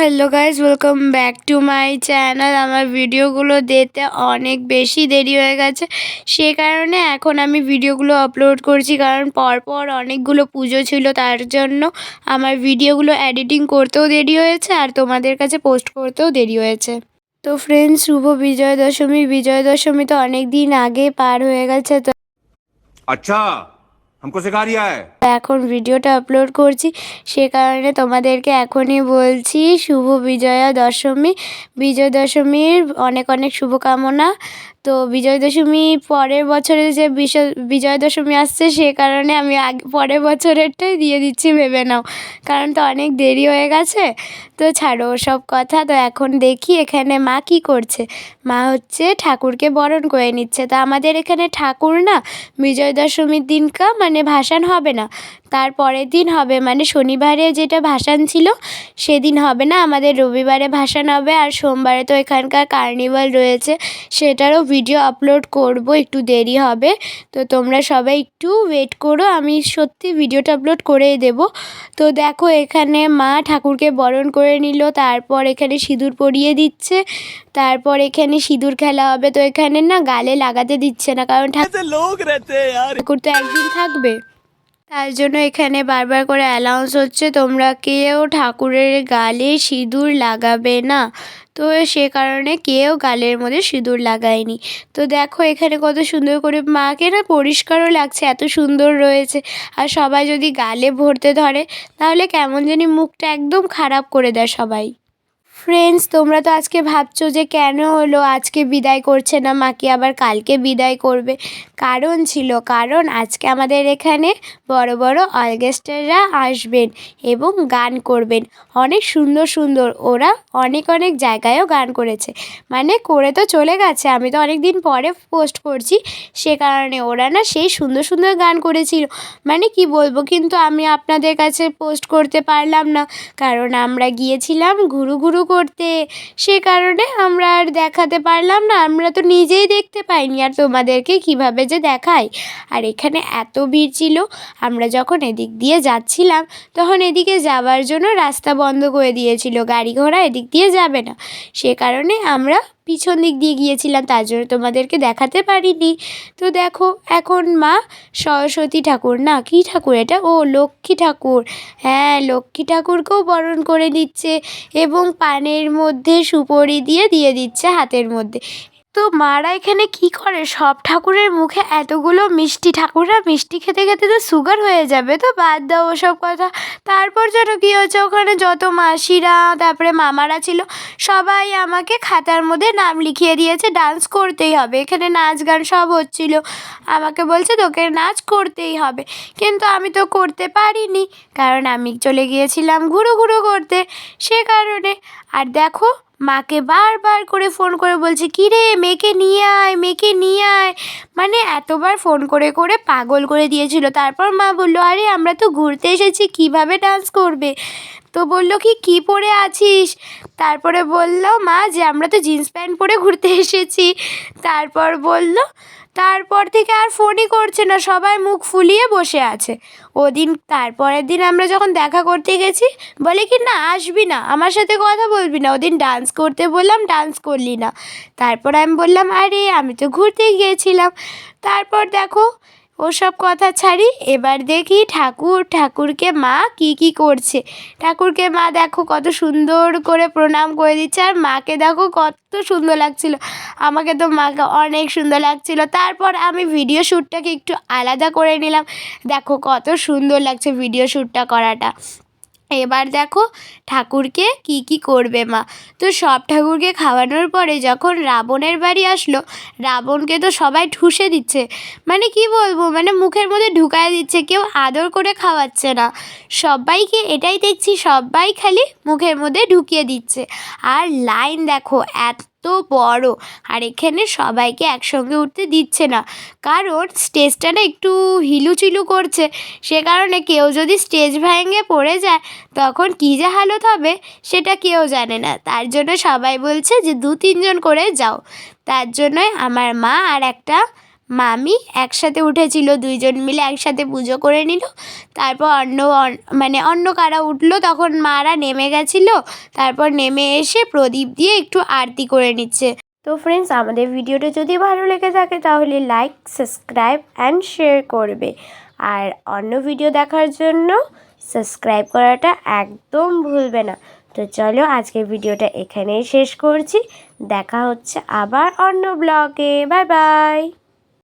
Hello guys welcome back to my channel আমার ভিডিওগুলো দেখতে অনেক বেশি দেরি হয়ে গেছে। সে কারণে এখন আমি ভিডিওগুলো আপলোড করছি, কারণ পরপর অনেকগুলো পুজো ছিল, তার জন্য আমার ভিডিওগুলো এডিটিং করতেও দেরি হয়েছে আর তোমাদের কাছে পোস্ট করতেও দেরি হয়েছে। তো ফ্রেন্ডস শুভ বিজয় দশমী বিজয় দশমী তো অনেক দিন আগে পার হয়ে গেছে, তো আচ্ছা। हमको सिखा रिया है এখন ভিডিওটা আপলোড করছি সে কারণে তোমাদেরকে এখনই বলছি শুভ বিজয়া দশমী বিজয় দশমীর অনেক অনেক শুভকামনা তো বিজয় দশমী পরের বছরে যে বিজয় দশমী আসছে, সে কারণে আমি আগে, পরের বছরেরটাই দিয়ে দিচ্ছি ভেবে নাও। কারণ তো অনেক দেরি হয়ে গেছে। তো ছাড়ো সব কথা, তো এখন দেখি এখানে মা কি করছে। মা হচ্ছে ঠাকুরকে বরণ করে নিচ্ছে। তো আমাদের এখানে ঠাকুর না বিজয় দশমীর দিনকা মানে ভাসান হবে না। তার পরের দিন হবে মানে শনিবারে যেটা ভাসান ছিল সেদিন হবে না আমাদের রবিবারে ভাসান হবে আর সোমবারে তো এখানকার কার্নিভাল রয়েছে সেটারও ভিডিও আপলোড করব একটু দেরি হবে তো তোমরা সবাই একটু ওয়েট করো আমি সত্যি ভিডিওটা আপলোড করেই দেব। তো দেখো এখানে মা ঠাকুরকে বরণ করে নিল তারপর এখানে সিঁদুর পরিয়ে দিচ্ছে তারপর এখানে সিঁদুর খেলা হবে তো এখানে না গালে লাগাতে দিচ্ছে না কারণ ঠাকুর তো একদিন থাকবে। তার জন্য এখানে বারবার করে অ্যালাউন্স হচ্ছে, তোমরা কেউ ঠাকুরের গালে সিঁদুর লাগাবে না। তো সে কারণে কেউ গালের মধ্যে সিঁদুর লাগায়নি। তো দেখো এখানে কত সুন্দর করে মাকে না পরিষ্কারও লাগছে, এত সুন্দর রয়েছে। আর সবাই যদি গালে ভরতে ধরে, তাহলে কেমন জানি মুখটা একদম খারাপ করে দেয় সবাই। ফ্রেন্ডস তোমরা তো আজকে ভাবছ যে কেন হলো? আজকে বিদায় করছে না মাকে, আবার কালকে বিদায় করবে। কারণ ছিল, কারণ আজকে আমাদের এখানে বড় বড় অর্কেস্ট্রারা আসবেন এবং গান করবেন। অনেক সুন্দর সুন্দর, ওরা অনেক অনেক জায়গায়ও গান করেছে। মানে করে তো চলে গেছে, আমি তো অনেক দিন পরে পোস্ট করছি। সে কারণে ওরা না সেই সুন্দর সুন্দর গান করেছিল। মানে কি বলব, কিন্তু আমি আপনাদের কাছে পোস্ট করতে পারলাম না। কারণ আমরা গিয়েছিলাম ঘুরু ঘুরু করতে। সে কারণে আমরা আর দেখাতে পারলাম না। আমরা তো নিজেই দেখতে পাইনি আর তোমাদেরকে কীভাবে যে দেখাই। আর এখানে এত ভিড় ছিল, আমরা যখন এদিক দিয়ে যাচ্ছিলাম, তখন এদিকে যাওয়ার জন্য রাস্তা বন্ধ করে দিয়েছিল। গাড়ি ঘোড়া এদিক দিয়ে যাবে না। সে কারণে আমরা পিছন দিক দিয়ে গিয়েছিলাম, তার জন্য তোমাদেরকে দেখাতে পারিনি। তো দেখো, এখন মা সরস্বতী ঠাকুর, না কী ঠাকুর এটা? ও লক্ষ্মী ঠাকুর। হ্যাঁ লক্ষ্মী ঠাকুরকেও বরণ করে দিচ্ছে এবং পানের মধ্যে সুপরি দিয়ে দিয়ে দিচ্ছে হাতের মধ্যে। তো মারা এখানে কি করে? সব ঠাকুরের মুখে এতগুলো মিষ্টি ঠাকুররা মিষ্টি খেতে খেতে তো সুগার হয়ে যাবে তো? বাদ দাও ওসব কথা। তারপর যেন কী হচ্ছে ওখানে যত মাসিরা, তারপরে মামারা ছিল, সবাই আমাকে খাতার মধ্যে নাম লিখিয়ে দিয়েছে, ডান্স করতেই হবে। এখানে নাচ গান সব হচ্ছিল। আমাকে বলছে, তোকে নাচ করতেই হবে। কিন্তু আমি তো করতে পারিনি, কারণ আমি চলে গিয়েছিলাম ঘুরো ঘুরো করতে। সে কারণে। আর দেখো মাকে বারবার করে ফোন করে বলছে কী রে মেয়েকে নিয়ে আয়, মেয়েকে নিয়ে আয়। মানে এতবার ফোন করে করে পাগল করে দিয়েছিল। তারপর মা বলল, আরে, আমরা তো ঘুরতে এসেছি, কীভাবে ডান্স করবে? তো বলল কি কি পরে আছিস? তারপরে বলল, মা যে আমরা তো জিন্স প্যান্ট পরে ঘুরতে এসেছি। তারপর বলল তারপর থেকে আর ফোনই করছে না, সবাই মুখ ফুলিয়ে বসে আছে। ওদিন, তারপরের দিন আমরা যখন দেখা করতে গেছি, বলে কি, না, আসবি না, আমার সাথে কথা বলবি না। ওদিন ডান্স করতে বললাম ডান্স করলি না। তারপর আমি বললাম, আরে, আমি তো ঘুরতে গিয়েছিলাম। তারপর দেখো ওসব কথা ছাড়ি, এবার দেখি ঠাকুর, ঠাকুরকে মা কি কি করছে। ঠাকুরকে মা দেখো কত সুন্দর করে প্রণাম করে দিচ্ছে, আর মাকে দেখো কত সুন্দর লাগছিল। আমাকে তো মাকে অনেক সুন্দর লাগছিল। তারপর আমি ভিডিও শ্যুটটাকে একটু আলাদা করে নিলাম। দেখো কত সুন্দর লাগছে ভিডিও শ্যুটটা করাটা। এবার দেখো ঠাকুরকে কি কি করবে মা। তো সব ঠাকুরকে খাওয়ানোর পরে যখন রাবণের বাড়ি আসলো, রাবণকে তো সবাই ঠুসে দিচ্ছে। মানে কি বলব মানে মুখের মধ্যে ঢুকায় দিচ্ছে, কেউ আদর করে খাওয়াচ্ছে না। সবাইকে এটাই দেখছি, সবাই খালি মুখের মধ্যে ঢুকিয়ে দিচ্ছে। আর লাইন দেখো, এত বড়। আর এখানে সবাইকে একসঙ্গে উঠতে দিচ্ছে না। কারণ স্টেজটা না একটু হিলুচিলু করছে। সে কারণে কেউ যদি স্টেজ ভেঙে পড়ে যায়, তখন কী যে হালত হবে সেটা কেউ জানে না। তার জন্য সবাই বলছে যে দু তিনজন করে যাও। তার জন্যই আমার মা আর একটা মামি একসাথে উঠেছিল, দুইজন মিলে একসাথে পুজো করে নিল। তারপর অন্য মানে অন্য কারা উঠল, তখন মারা নেমে গেছিল। তারপর নেমে এসে প্রদীপ দিয়ে একটু আরতি করে নিচ্ছে। তো ফ্রেন্ডস আমাদের ভিডিওটা যদি ভালো লেগে থাকে, তাহলে লাইক সাবস্ক্রাইব অ্যান্ড শেয়ার করবে। আর অন্য ভিডিও দেখার জন্য সাবস্ক্রাইব করাটা একদম ভুলবে না। তো চলো আজকের ভিডিওটা এখানেই শেষ করছি। দেখা হচ্ছে আবার অন্য ব্লগে বাই বাই